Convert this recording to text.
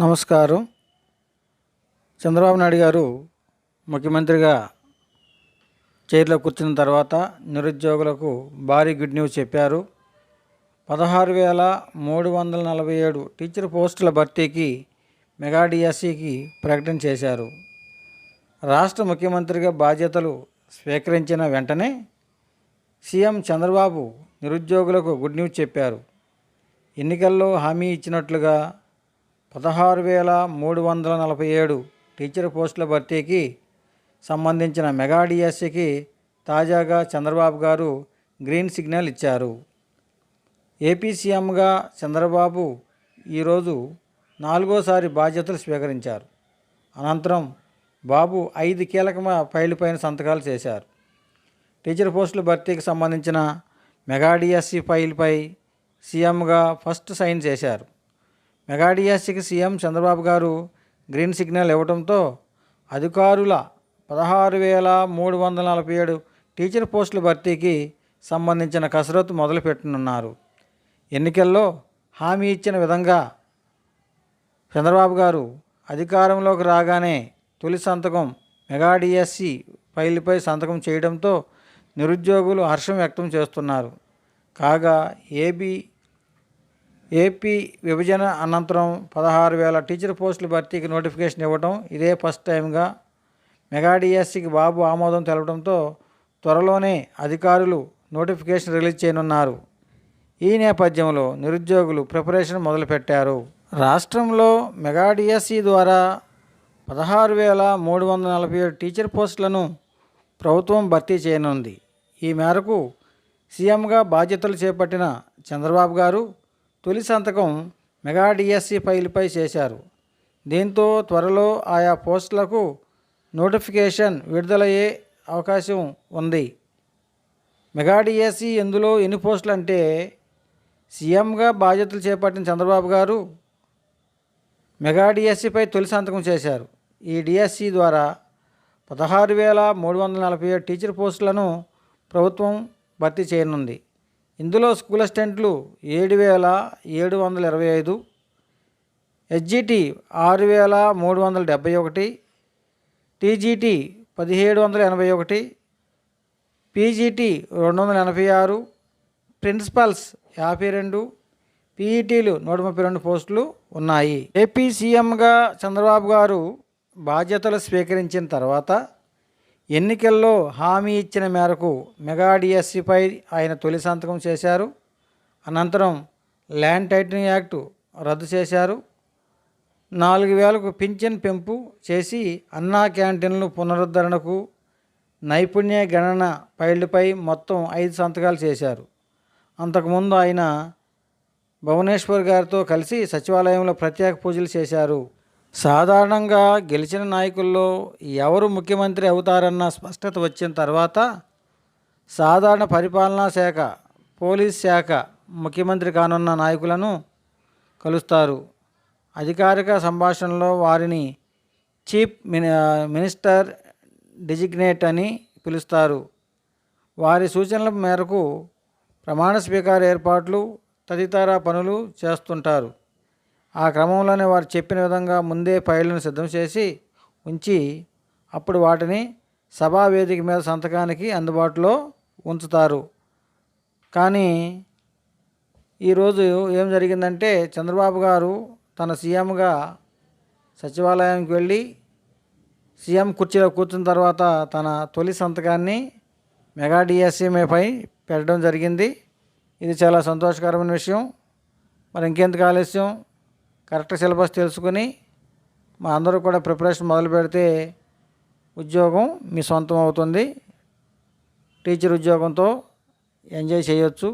నమస్కారం. చంద్రబాబు నాయుడు గారు ముఖ్యమంత్రిగా చైర్లో కూర్చున్న తర్వాత నిరుద్యోగులకు భారీ గుడ్ న్యూస్ చెప్పారు. పదహారు వేల మూడు వందల నలభై ఏడు టీచర్ పోస్టుల భర్తీకి మెగా డిఎస్సికి ప్రకటన చేశారు. రాష్ట్ర ముఖ్యమంత్రిగా బాధ్యతలు స్వీకరించిన వెంటనే సీఎం చంద్రబాబు నిరుద్యోగులకు గుడ్ న్యూస్ చెప్పారు. ఎన్నికల్లో హామీ ఇచ్చినట్లుగా పదహారు వేల మూడు వందల నలభై ఏడు టీచర్ పోస్టుల భర్తీకి సంబంధించిన మెగా డిఎస్సికి తాజాగా చంద్రబాబు గారు గ్రీన్ సిగ్నల్ ఇచ్చారు. ఏపీ సీఎంగా చంద్రబాబు ఈరోజు నాలుగోసారి బాధ్యతలు స్వీకరించారు. అనంతరం బాబు ఐదు కీలక ఫైలుపైన సంతకాలు చేశారు. టీచర్ పోస్టుల భర్తీకి సంబంధించిన మెగా డిఎస్సి ఫైల్పై సీఎంగా ఫస్ట్ సైన్ చేశారు. మెగా సీఎం చంద్రబాబు గారు గ్రీన్ సిగ్నల్ ఇవ్వడంతో అధికారుల పదహారు వేల మూడు వందల నలభై ఏడు టీచర్ పోస్టుల భర్తీకి సంబంధించిన కసరత్తు మొదలుపెట్టనున్నారు. ఎన్నికల్లో హామీ ఇచ్చిన విధంగా చంద్రబాబు గారు అధికారంలోకి రాగానే తొలి సంతకం మెగాడిఎస్సి ఫైల్పై సంతకం చేయడంతో నిరుద్యోగులు హర్షం వ్యక్తం చేస్తున్నారు. కాగా ఏబీ ఏపీ విభజన అనంతరం పదహారు వేల టీచర్ పోస్టుల భర్తీకి నోటిఫికేషన్ ఇవ్వడం ఇదే ఫస్ట్ టైంగా మెగా డిఎస్సికి బాబు ఆమోదం తెలపడంతో త్వరలోనే అధికారులు నోటిఫికేషన్ రిలీజ్ చేయనున్నారు. ఈ నేపథ్యంలో నిరుద్యోగులు ప్రిపరేషన్ మొదలుపెట్టారు. రాష్ట్రంలో మెగా డిఎస్సి ద్వారా పదహారు వేల మూడు వందల నలభై ఏడు టీచర్ పోస్టులను ప్రభుత్వం భర్తీ చేయనుంది. ఈ మేరకు సీఎంగా బాధ్యతలు చేపట్టిన చంద్రబాబు గారు తొలి సంతకం మెగా డిఎస్సి ఫైల్పై చేశారు. దీంతో త్వరలో ఆయా పోస్టులకు నోటిఫికేషన్ విడుదలయ్యే అవకాశం ఉంది. మెగా డిఎస్సి ఎందులో ఎన్ని పోస్టులు అంటే సీఎంగా బాధ్యతలు చేపట్టిన చంద్రబాబు గారు మెగా డిఎస్సిపై తొలి సంతకం చేశారు. ఈ డిఎస్సి ద్వారా పదహారు వేల మూడు వందల నలభై ఏడు టీచర్ పోస్టులను ప్రభుత్వం భర్తీ చేయనుంది. ఇందులో స్కూల్ అసిస్టెంట్లు ఏడు వేల ఏడు వందల ఇరవై ఐదు ఎస్జిటి ఆరు వేల మూడు వందల డెబ్బై ఒకటి టీజీటీ పదిహేడు వందల ఎనభై ఒకటి పీజీటీ రెండు వందల ఎనభై ఆరు ప్రిన్సిపల్స్ యాభై రెండు పీఈటీలు నూట ముప్పై రెండు పోస్టులు ఉన్నాయి. ఏపీ సీఎంగా చంద్రబాబు గారు బాధ్యతలు స్వీకరించిన తర్వాత ఎన్నికల్లో హామీ ఇచ్చిన మేరకు మెగా డిఎస్సిపై ఆయన తొలి సంతకం చేశారు. అనంతరం ల్యాండ్ టైటనింగ్ యాక్టు రద్దు చేశారు. నాలుగు వేలకు పింఛన్ పెంపు చేసి అన్నా క్యాంటీన్లు పునరుద్ధరణకు నైపుణ్య గణన ఫైళ్ళపై మొత్తం ఐదు సంతకాలు చేశారు. అంతకుముందు ఆయన భువనేశ్వర్ గారితో కలిసి సచివాలయంలో ప్రత్యేక పూజలు చేశారు. సాధారణంగా గెలిచిన నాయకుల్లో ఎవరు ముఖ్యమంత్రి అవుతారన్న స్పష్టత వచ్చిన తర్వాత సాధారణ పరిపాలనా శాఖ పోలీస్ శాఖ ముఖ్యమంత్రి కానున్న నాయకులను కలుస్తారు. అధికారిక సంభాషణలో వారిని చీఫ్ మిని మినిస్టర్ డిజిగ్నేట్ అని పిలుస్తారు. వారి సూచనల మేరకు ప్రమాణ స్వీకార ఏర్పాట్లు తదితర పనులు చేస్తుంటారు. ఆ క్రమంలోనే వారు చెప్పిన విధంగా ముందే ఫైళ్ళను సిద్ధం చేసి ఉంచి అప్పుడు వాటిని సభా వేదిక మీద సంతకానికి అందుబాటులో ఉంచుతారు. కానీ ఈరోజు ఏం జరిగిందంటే చంద్రబాబు గారు తన సీఎంగా సచివాలయానికి వెళ్ళి సీఎం కుర్చీలో కూర్చున్న తర్వాత తన తొలి సంతకాన్ని మెగా డిఎస్సీపై పెట్టడం జరిగింది. ఇది చాలా సంతోషకరమైన విషయం. మరి ఇంకెందుకు ఆలస్యం? కరెక్ట్ సిలబస్ తెలుసుకుని మా అందరూ కూడా ప్రిపరేషన్ మొదలు పెడితే ఉద్యోగం మీ సొంతం అవుతుంది. టీచర్ ఉద్యోగంతో ఎంజాయ్ చేయొచ్చు.